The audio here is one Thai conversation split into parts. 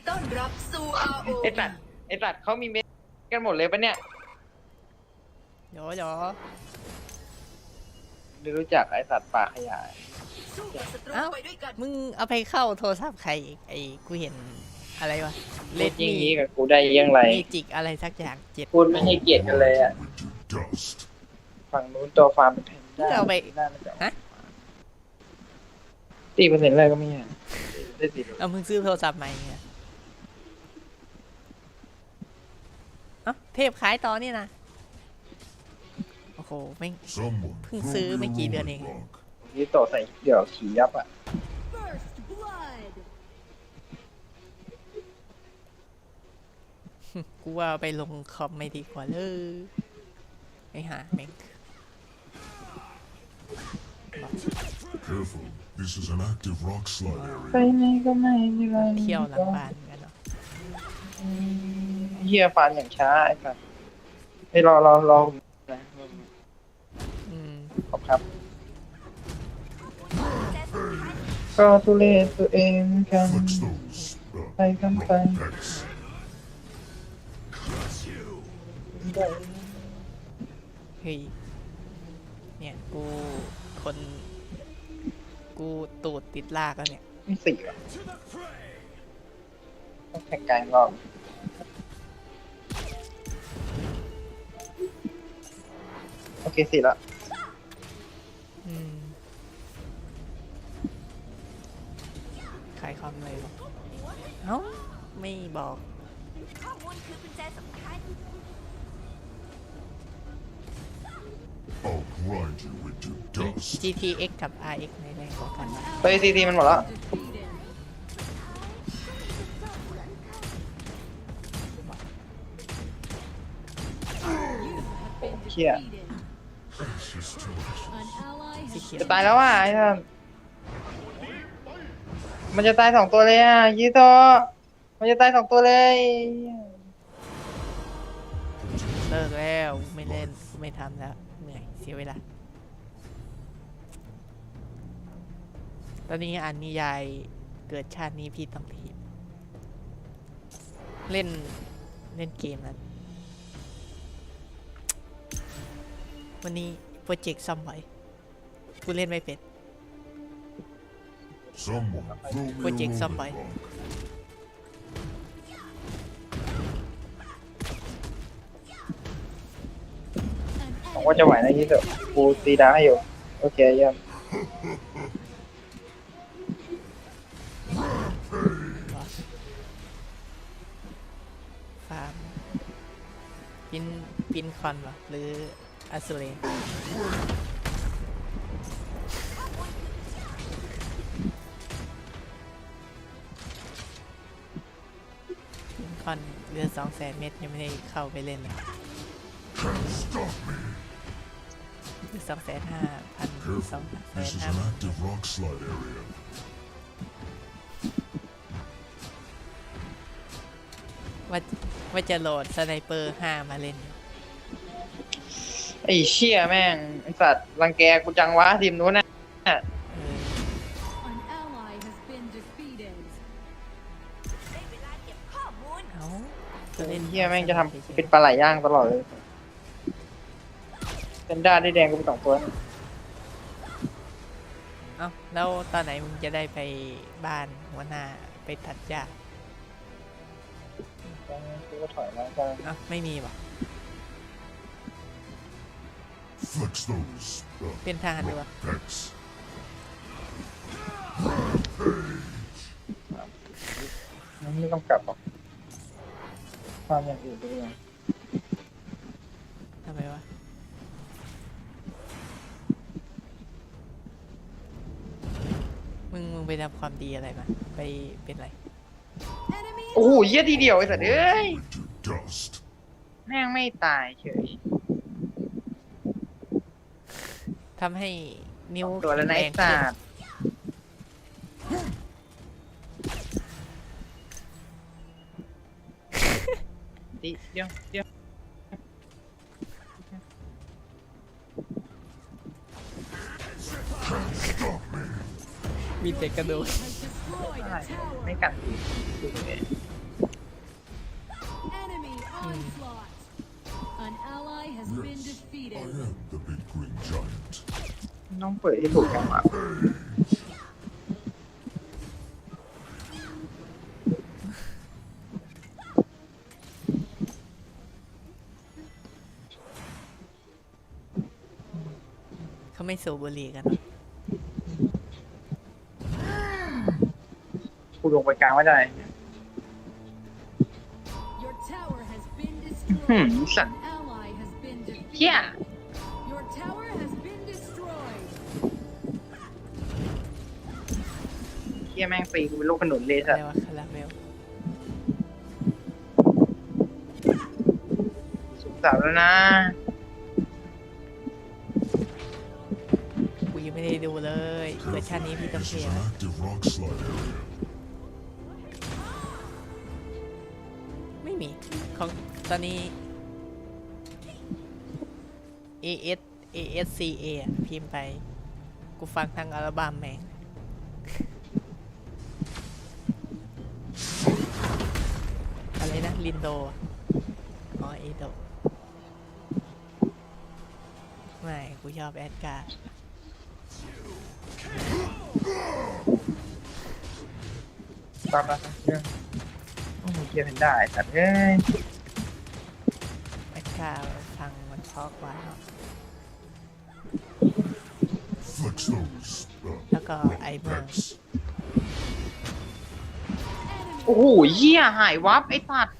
ยินดีต้อนรับสู่ RO ไอสัตว์ไอสัตว์เขามีเม็ดกันหมดเลยปะเนี่ยเดี๋ยวเดี๋ยวไม่รู้จักไอสัตว์ป่าขยายสู้กับศัตรูไปด้วยกันมึงเอาไปเข้าโทรศัพท์ใครอีกไอ้กูเห็นอะไรวะเล่นยิงนี้กับกูได้ยังไงเมจิกอะไรสักอย่างเจ็ด พูดไม่ให้เกียรติกันเลยอะ to dust. ฝั่งนู้นตัวฟาร์มเป็นแพนด้าเอาไปน่าจะฮะ ตีเปอร์เซ็นต์เลยก็ไม่อะได้สิเอามึงซื้อโทรศัพท์ใหม่ไงเอ้าเทพขายต่อนี่นะโอ้โหแม่ง Someone พิ่ง throw ซื้อ me ไม่ a กี่เดือนเอง rolling rock. นี่โตใส่เดี่ยวขี่ยับอะ First Blood กูว่าเอาไปลงคอมไม่ดีกว่าเลยไอ้ห่าแม่ง Careful, this is an active rock slide ไป area. ไหนก็ไม่มีอะไรเที่ยวหลังบ้านกันเนาะ เฮียฟาร์มอย่างช้าไอ้สัตว์ไอ้ยรอรอรอนะอืมขอบครับ ก็ทุเรศตัวเองกัน Flex those. Uh, ไปกันไป pecs. เฮ้ยเนี่ยกูคน กูตูดติดลากแล้วเนี่ย ไม่สี่หรอต้องแข่งกลางรอบ สี่ละอืมขายคอมเลยวะเอ้าไม่บอก ข้อมูลคือกุญแจสำคัญ I'll grind you into dust. GTX กับ RX ในแรงกว่ากันไปซีทีมันหมดแล้วเชี่ย จะตายแล้วอะไอ้ท่านมันจะตายสองตัวเลยอะยีโตมันจะตายสองตัวเลยเลิกแล้วไม่เล่นไม่ทำแล้วเหนื่อยเสียเวลาตอนนี้อ่านนิยายเกิดชาตินี้พี่ต้องทีบเล่นเล่นเกมนั้น วันนี้โปรเจกต์ซ่อมไว้กูเล่นไม่เป็น Someone throw me a Project rolling Sunlight. rock. ผมว่าจะไหวนะยีโตกูตีดาให้อยู่ โอเคเยี่ยมฟาร์มปินปินคอนวะหรือ อัสเรปินคอนเรือสองแสนเมตรยังไม่ได้เข้าไปเล่นเลยเรือสองแสนห้าพันสอง Careful, แส this น is ห้า an active rock slide area. ว่าว่าจะโหลดสไนเปอร์ห้ามาเล่น ไอ้เชี่ยแม่งไอ้สัตว์รังแกกูจังวะทีมนู้นน่ะเออ An ally has been defeated. ได้เวลาเก็บข้อมูลเอาไอ้เชี่ยแม่งจะทำเป็นปลาไหลย่างตลอดเลยเป็นด้าได้แดงกูไปสองตัวนะเอาแล้วตอนไหนมึงจะได้ไปบ้านหัวหน้าไปตัดหญ้ากูก็ถอยแล้วก็เอ้าไม่มีวะ เป็นทหารด้วยวะ pecs. มันไม่ต้องกลับหรอกความอย่างอื่นไปเลยทำไมวะมึงมึงไปทำความดีอะไรมา ไปเป็นไร Enemy โอ้โหเยี่ยทีเดียวไอ้สัตว์เอ้ย Into dust. แม่งไม่ตายเฉย ทำให้นิ้วตัวแล้วนะแรไอ้งสัขึ้นตว์ดิเดี๋ยวเดี๋ยวมีแต่กระดูก has destroyed destroyed อะไร a tower. ไม่กันดู An ally has been Yes, I defeated. am the big green giant. ต้องเปิดให้ถูกจังหวะ เขาไม่สูบบุหรี่กันหรอกูลงไปกลางไม่ได้ Your tower has been หืม destroyed. สัตว์ เฮีย defeated. Your tower has been destroyed. เฮียแม่งตีกูเป็นลูกขนุนเลยอะสัไรตว์วะคาราเมลสุขสันต์แล้วนะกูยังไม่ได้ดูเลยเวอร์ชันนี้พี่ต้อง This เพล is ย์ an นะ active rock slide area. ไม่มีของตอนนี้ AS ASCA อะพิมพ์ไป กูฟังทั้งอัลบั้มแม่งอะไรนะ ลินโด อ๋อเอโด ไม่ กูชอบแอดการ์ดตามมาเรื่องโอ้โหเฮียเป็นได้สัตว์เอ้ยแอดการ์ ดฟังมันเพราะกว่าเนอะ Flex those. Uh, แล้วก็ไอเมอร์ pecs. โอ้โหเฮียหายวับไอ้สัตว์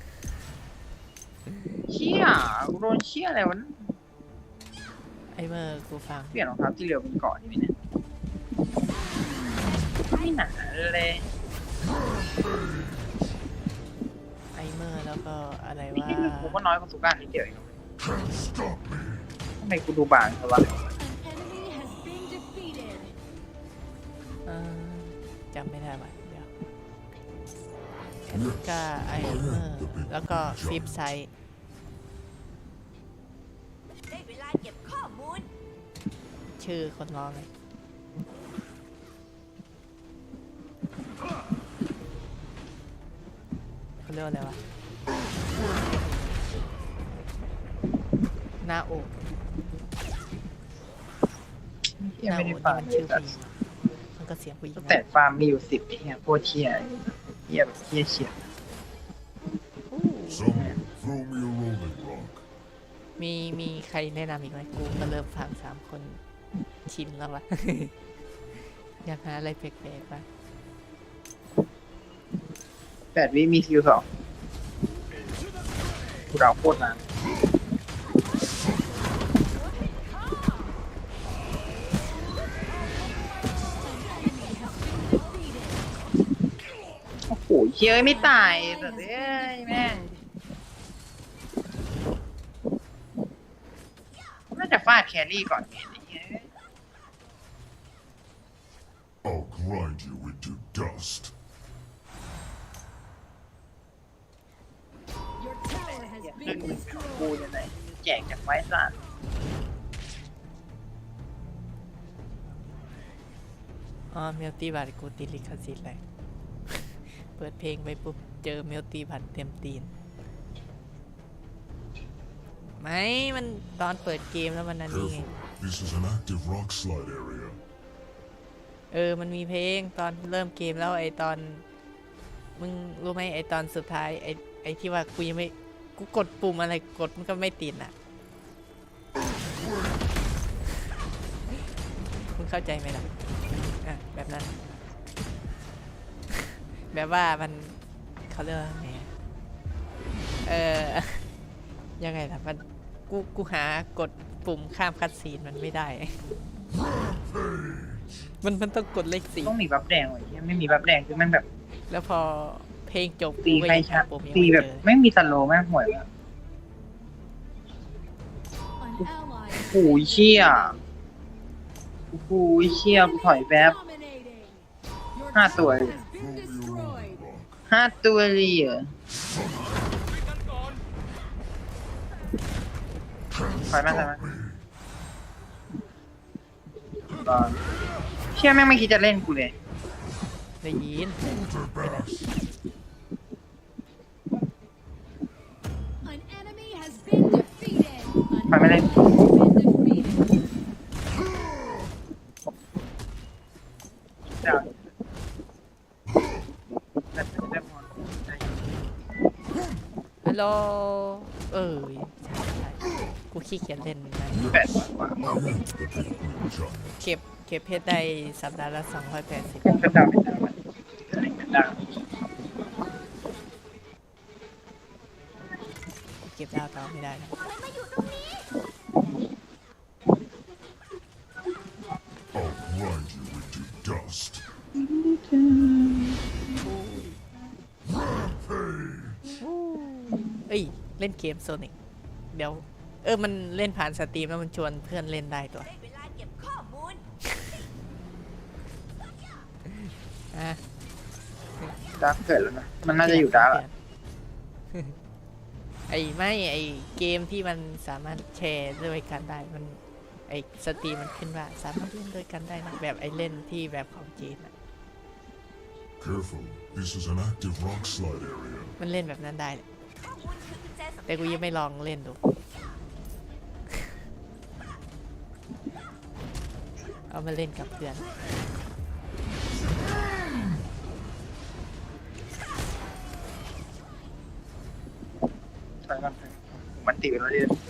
เฮียกูโดนเฮียอะไรวะเนี่ยไอเมอร์กูฟัง เปลี่ยนรองเท้าที่เร็วเป็นเกาะดีไหมเนี่ยไม่หนาเลยไอเมอร์แล้วก็อะไรนี่ว่ากูก็น้อยกว่าสุการนิดเดียวเอง ไมกูดูบางจังวะ An enemy has been defeated. เอ่อจำไม่ได้ว่ะเดี๋ยวแอดการ์ไอเมอร์แล้วก็ฟิปไซด์ได้เวลาเก็บข้อมูล ชื่อคนร้องเลยเขาเรียกว่าอะไรวะหน้าอก เฮีย หน้า ไม่อกได้นี่ฟังมันเลชื่ยอสัผู้ตหญิว์งมันก็เสียงผู้หญิงตั้งนะแต่ฟาร์มมีอยู่สิบเฮียโคตรเฮียเฮียแบบเฮียเฉียด Someone throw me a rolling rock. มีมีใครแนะนำอีกไหมกูก็เริ่มฟังสามคนชินแล้ววะอยากหาอะไรแปลกๆบ้างแปดวิมีคิวสองกูเราโคตรนาน เฮียไม่ตายแต่เอ้ยแม่งน่าจะฟาดแครี่ก่อนไงไอ้เหี้ย I'll grind you into dust. Your tower has เรื่อง been มึงของกู destroyed. ยังไงแจกจากไว้สัตว์อ๋อเมลตี้บัตกูติดลิขสิทธิ์เลย เปิดเพลงไปปุ๊บ เจอเมลตี้บัตเต็มตีน ไม่ มันตอนเปิดเกมแล้วมันนั่นนี่ไง Careful. This is an active rock slide area. เออ มันมีเพลงตอนเริ่มเกมแล้วไอตอน มึงรู้ไหมไอตอนสุดท้ายไอไอที่ว่ากูยังไม่กูกดปุ่มอะไรกดมันก็ไม่ติดอะ มึงเข้าใจไหมล่ะอะแบบนั้น แบบว่ามันเขาเรียกว่าไงอะเออ ยังไงล่ะมันกูกูหากดปุ่มข้ามคัดซีนมันไม่ได้ มันมันต้องกดเลขสี่ต้องมีบัฟแดงไว้เหี้ยไม่มีบัฟแดงคือแม่งแบบแล้วพอเพลงจบตีกูก็ใครยังชาหาปุ่มยังตีไม่แบบเจอไม่มีสโลว์แม่งห่วยแบบ An ally โอ้ยเชี่ยโอ้โหเชี่ยกูถอยแป๊บ dominating. Your Ah, tower tuổi. has Throw been ห้าตัวเลยเหรอ Can't Phải mang stop ra. me. ตอนเชี่ยแม่งไม่คิดจะเล่นกูเลยได้ยิน An enemy has been defeated. An Phải mày lên. ally has been defeated. ดาวได้ได้พอได้อยู่ ฮัล โล เออใช่ใช่กูขี้เกียจเล่นนะแปดกว่าเก็บเก็บเพชรได้สัปดาห์ละสองร้อยแปดสิบเป็นดาวเป็นดาวเป็นดาวเก็บดาไม่ได้นะ เอ้ยเล่นเกมโซนิกเดี๋ยว เออมันเล่นผ่านสตรีมแล้วมันชวนเพื่อนเล่นได้ตัวได้เวลาเก็บข้อมูลอะดาวเกิดแล้วนะ มันน่าจะอยู่ดาวอะไอ้ไม่ไอ้เกมที่มันสามารถแชร์ด้วยกันได้มันไอ้สตรีมมันขึ้นว่าสามารถเล่นด้วยกันได้นะแบบไอ้เล่นที่แบบของจีนอะ Careful, this is an active rock slide area. มันเล่นแบบนั้นได้แหละข้อมูลคือกุญ แต่กูยังไม่ลองเล่นดู เอามาเล่นกับเพื่อน ใช่มันมันตีไปแล้วเรียนอุ้ย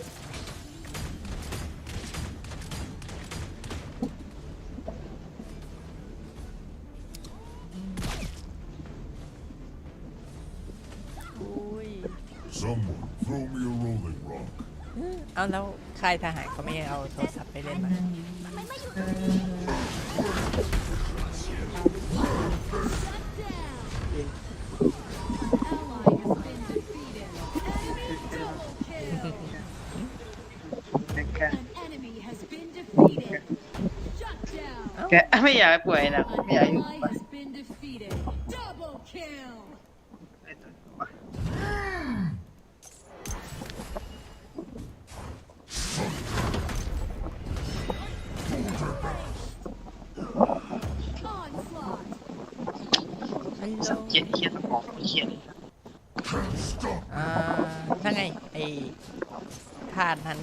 เอาแล้วค่ายทหารเขาไม่ให้เอาโทรศัพท์ไปเล่นมา An ally has been defeated. Enemy double kill. แก An enemy has been defeated. Shut down. แกไม่อยากให้ป่วยนะ An ไม่อยากให้อยู่ ally ไป has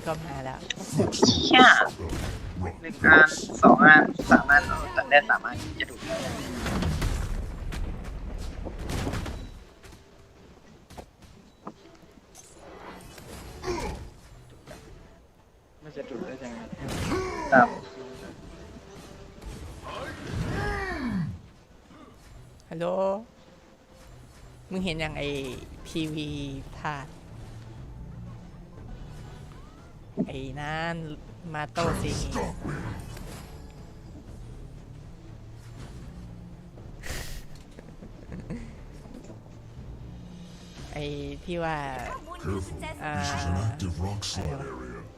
ก็มาแล้วเชี่ยหนึ่งอันสองอันสามอันเอาแต่ได้สามอันจะดูมันจะดูได้ยังไงครับฮัลโหล มึงเห็นยังไอพีวีธาตุ ไอ้นั่นมาโตสิไอ้ที่ว่า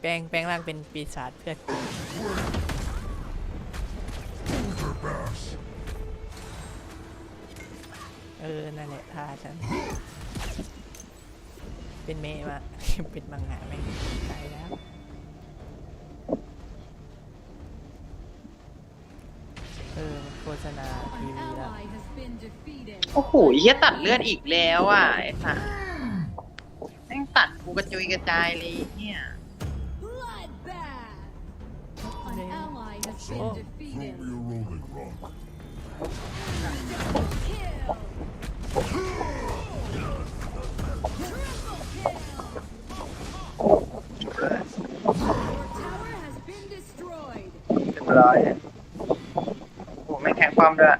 แปลงแปลงร่างเป็นปีศาจเพื่อนเออ นั่นแหละท่าฉัน เป็นเมมาเป็นมังงะแม่งตายแล้วเออโฆษณาที An วีแล้ว ally has been defeated. โอ้โหเฮียตัดเลือดอีกแล้วอะไอ้สัสแม่งตัดกูกระจุยกระจายเลยเนี่ย Bloodbath. An ally has Oh. been Throw defeated. ร้อยโอ้ไม่แข็งความด้วย